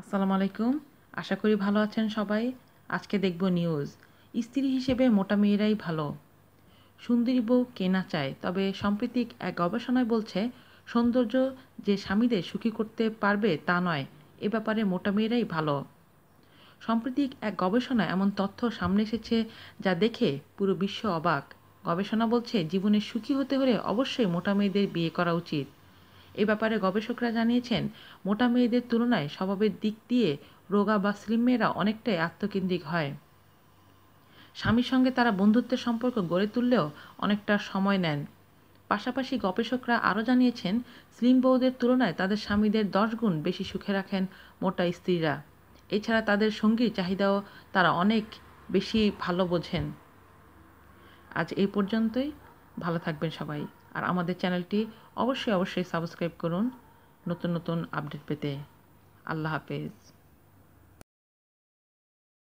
আসসালামু আলাইকুম। আশা করি ভালো আছেন সবাই। আজকে দেখব নিউজ। স্ত্রী হিসেবে মোটা মেয়েরাই ভালো। সুন্দরী বউ কেনা চায়? তবে সাম্প্রতিক এক গবেষণায় বলছে, সৌন্দর্য যে স্বামীদের সুখী করতে পারবে তা নয়, এ ব্যাপারে মোটা মেয়েরাই ভালো। সাম্প্রতিক এক গবেষণায় এমন তথ্য সামনে এসেছে যা দেখে পুরো বিশ্ব অবাক। গবেষণা বলছে, জীবনে সুখী হতে হলে অবশ্যই মোটা মেয়েদের বিয়ে করা উচিত। এ ব্যাপারে গবেষকরা জানিয়েছেন, মোটা মেয়েদের তুলনায় স্বভাবের দিক দিয়ে রোগা বা স্লিম মেয়েরা অনেকটাই আত্মকেন্দ্রিক হয়। স্বামীর সঙ্গে তারা বন্ধুত্বের সম্পর্ক গড়ে তুললেও অনেকটা সময় নেন। পাশাপাশি গবেষকরা আরও জানিয়েছেন, স্লিম বউদের তুলনায় তাদের স্বামীদের দশ গুণ বেশি সুখে রাখেন মোটা স্ত্রীরা। এছাড়া তাদের সঙ্গীর চাহিদাও তারা অনেক বেশি ভালো বোঝেন। আজ এই পর্যন্তই। ভালো থাকবেন সবাই। আর আমাদের চ্যানেলটি অবশ্যই অবশ্যই সাবস্ক্রাইব করুন। নতুন নতুন আপডেট পেতে আল্লাহ হাফেজ।